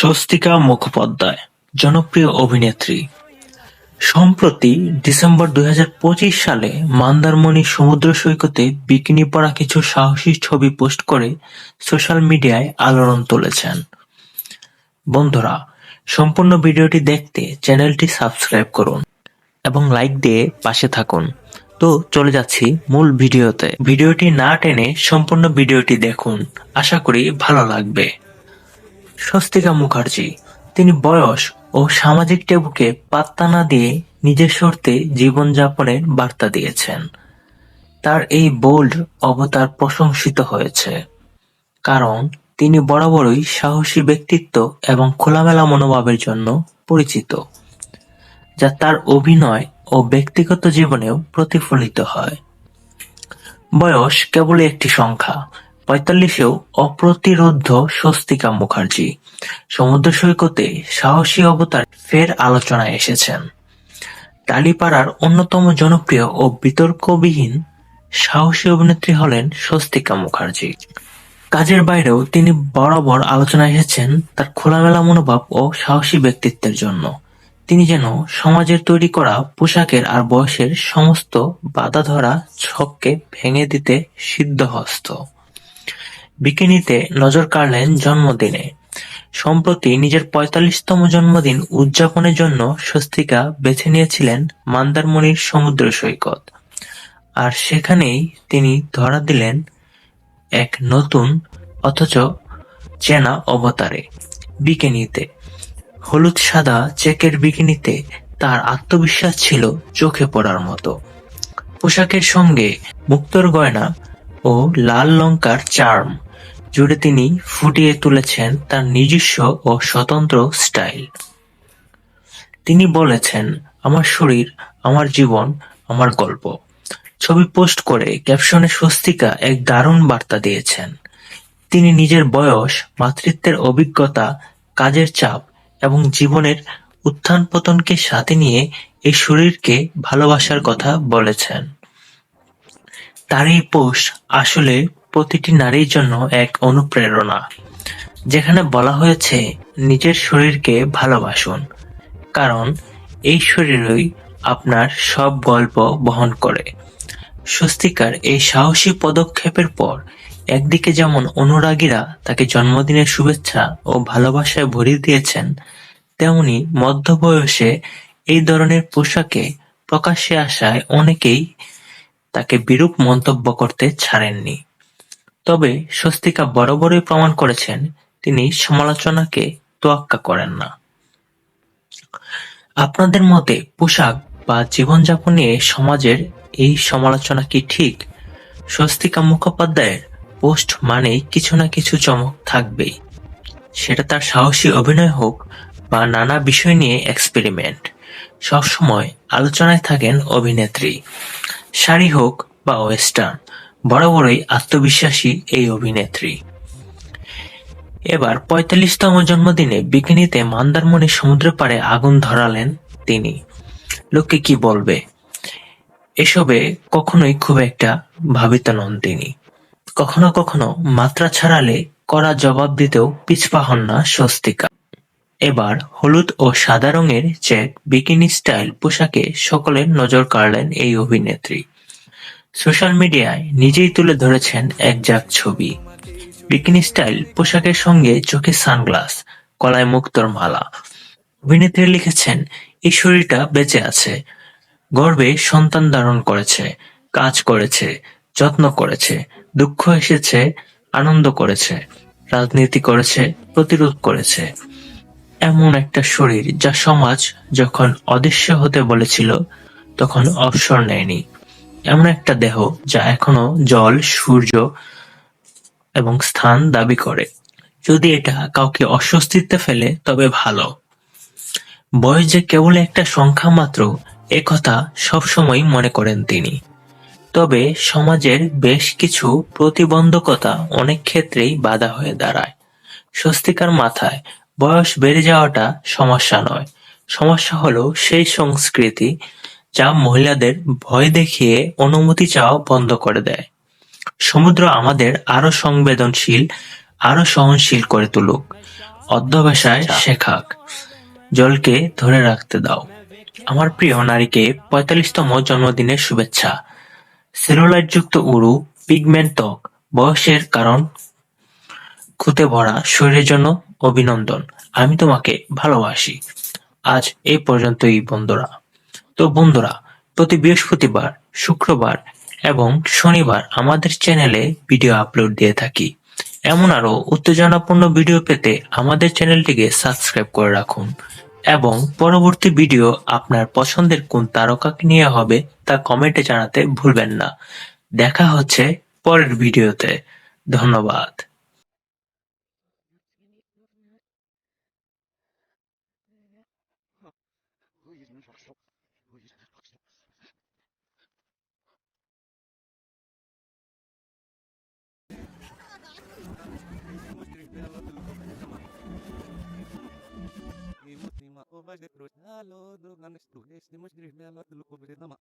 স্বস্তিকা মুখোপাধ্যায়, জনপ্রিয় অভিনেত্রী। সম্প্রতি ডিসেম্বর দুই হাজার পঁচিশ সালে মন্দারমণি সমুদ্র সৈকতে বিকিনি পরা কিছু সাহসী ছবি পোস্ট করে সোশ্যাল মিডিয়ায় আলোড়ন তুলেছেন। বন্ধুরা, সম্পূর্ণ ভিডিওটি দেখতে চ্যানেলটি সাবস্ক্রাইব করুন এবং লাইক দিয়ে পাশে থাকুন। তো চলে যাচ্ছি মূল ভিডিওতে। ভিডিওটি না টেনে সম্পূর্ণ ভিডিওটি দেখুন। আশা করি ভালো লাগবে। স্বস্তিকা মুখার্জি। তিনি বয়স ও সামাজিক টেবুকে পাত্তা না দিয়ে নিজের শর্তে জীবনযাপনের বার্তা দিয়েছেন। তার এই বোল্ড অবতার প্রশংসিত হয়েছে। কারণ তিনি বরাবরই সাহসী ব্যক্তিত্ব এবং খোলামেলা মনোভাবের জন্য পরিচিত, যা তার অভিনয় ও ব্যক্তিগত জীবনেও প্রতিফলিত হয়। বয়স কেবল একটি সংখ্যা পঁয়তাল্লিশেও অপ্রতিরোধ্য স্বস্তিকা মুখার্জি। সমুদ্র সৈকতে সাহসী অবতার ফের আলোচনায় এসেছেন। টালিপাড়ার অন্যতম জনপ্রিয় ও বিতর্কবিহীন সাহসী অভিনেত্রী হলেন স্বস্তিকা মুখার্জি। কাজের বাইরেও তিনি বরাবর আলোচনায় এসেছেন তার খোলামেলা মনোভাব ও সাহসী ব্যক্তিত্বের জন্য। তিনি যেন সমাজের তৈরি করা পোশাকের আর বয়সের সমস্ত বাধা ধরা ছককে ভেঙে দিতে সিদ্ধহস্ত। বিকিনিতে নজর কাড়লেন জন্মদিনে। সম্প্রতি নিজের পঁয়তাল্লিশতম জন্মদিন উদযাপনের জন্য স্বস্তিকা বেছে নিয়েছিলেন মান্দারমণির সমুদ্র সৈকত। আর সেখানেই তিনি ধরা দিলেন এক নতুন, অথচ চেনা অবতারে বিকিনিতে। হলুদ সাদা চেকের বিকিনিতে তার আত্মবিশ্বাস ছিল চোখে পড়ার মতো। পোশাকের সঙ্গে মুক্তর গয়না ও লাল লঙ্কার চার্ম জুড়ে তিনি ফুটিয়ে তুলেছেন তার নিজস্ব ও স্বতন্ত্র স্টাইল। তিনি বলেছেন, আমার শরীর, আমার জীবন, আমার গল্প। ছবি পোস্ট করে ক্যাপশনে স্বস্তিকা এক দারুণ বার্তা দিয়েছেন। তিনি নিজের বয়স, মাতৃত্বের অভিজ্ঞতা, কাজের চাপ এবং জীবনের উত্থান পতনকে সাথে নিয়ে এই শরীরকে ভালোবাসার কথা বলেছেন। তার এই পোস্ট আসলে প্রতিটি নারীর জন্য এক অনুপ্রেরণা, যেখানে বলা হয়েছে নিজের শরীরকে ভালোবাসুন, কারণ এই শরীরই আপনার সব গল্প বহন করে। স্বস্তিকার এই সাহসী পদক্ষেপের পর একদিকে যেমন অনুরাগীরা তাকে জন্মদিনের শুভেচ্ছা ও ভালোবাসায় ভরিয়ে দিয়েছেন, তেমনি মধ্যবয়সে এই ধরনের পোশাকে প্রকাশ্যে আসায় অনেকেই তাকে বিরূপ মন্তব্য করতে ছাড়েননি। তবে স্বস্তিকা বরাবরই প্রমাণ করেছেন, তিনি সমালোচনাকে তোয়াক্কা করেন না। আপনাদের মতে পোশাক বা জীবনযাপন নিয়ে সমাজের এই সমালোচনা কি ঠিক? স্বস্তিকা মুখোপাধ্যায়ের পোস্ট মানেই কিছু না কিছু চমক থাকবেই। সেটা তার সাহসী অভিনয় হোক বা নানা বিষয় নিয়ে এক্সপেরিমেন্ট সবসময় আলোচনায় থাকেন অভিনেত্রী। শাড়ি হোক বা ওয়েস্টার্ন বরাবরই আত্মবিশ্বাসী এই অভিনেত্রী। এবার পঁয়তাল্লিশতম জন্মদিনে বিকিনিতে মন্দারমণি সমুদ্র পাড়ে আগুন ধরালেন তিনি। লোকে কি বলবে? এসবে কখনোই খুব একটা ভাবিত নন তিনি। কখনো কখনো মাত্রা ছাড়ালে কড়া জবাব দিতেও পিছপা হন না স্বস্তিকা। এবার হলুদ ও সাদা রঙের চেক বিকিনি স্টাইল পোশাকে সকলের নজর কাড়লেন এই অভিনেত্রী। সোশ্যাল মিডিয়ায় নিজেই তুলে ধরেছেন এক যাক ছবি। বিকিনি স্টাইল পোশাকের সঙ্গে চোখে সানগ্লাস, গলায় মুক্তর মালা। অভিনেত্রী লিখেছেন, এই শরীরটা বেঁচে আছে। গর্বে সন্তান ধারণ করেছে, কাজ করেছে, যত্ন করেছে, দুঃখ এসেছে, আনন্দ করেছে, রাজনীতি করেছে, প্রতিরোধ করেছে। এমন একটা শরীর যা সমাজ যখন অদৃশ্য হতে বলেছিল, তখন অবসর নেয়নি। এমন একটা দেহ যা এখনও জল, সূর্য এবং স্থান দাবি করে। যদি এটা কাউকে অস্বস্তিতে ফেলে, তবে ভালো। বয়স যে কেবল একটা সংখ্যা মাত্র একথা সবসময় মনে করেন তিনি। তবে সমাজের বেশ কিছু প্রতিবন্ধকতা অনেক ক্ষেত্রেই বাধা হয়ে দাঁড়ায়। স্বস্তিকার মাথায়, বয়স বেড়ে যাওয়াটা সমস্যা নয়। সমস্যা হলো সেই সংস্কৃতি যা মহিলাদের ভয় দেখিয়ে অনুমতি চাওয়া বন্ধ করে দেয়। সমুদ্র আমাদের আরও সংবেদনশীল আরও সহনশীল করে তুলুক। অধ্যবসায় শেখাক। জলকে ধরে রাখতে দাও। আমার প্রিয় নারীকে পঁয়তাল্লিশতম জন্মদিনের শুভেচ্ছা। সেলুলাইটযুক্ত উরু পিগমেন্ট ত্বক বয়সের কারণ খুঁতে ভরা শরীরের জন্য অভিনন্দন। আমি তোমাকে ভালোবাসি। আজ এই পর্যন্তই বন্ধুরা। তো বন্ধুরা, প্রতি বৃহস্পতিবার, শুক্রবার এবং শনিবার আমাদের চ্যানেলে ভিডিও আপলোড দিয়ে থাকি। এমন আরও উত্তেজনাপূর্ণ ভিডিও পেতে আমাদের চ্যানেলটিকে সাবস্ক্রাইব করে রাখুন এবং পরবর্তী ভিডিও আপনার পছন্দের কোন তারকাকে নিয়ে হবে তা কমেন্টে জানাতে ভুলবেন না। দেখা হচ্ছে পরের ভিডিওতে। ধন্যবাদ। Imot ima oba že prošnja, lodo, nanes tu, jaz ne moš grih bela, tluko brez nama.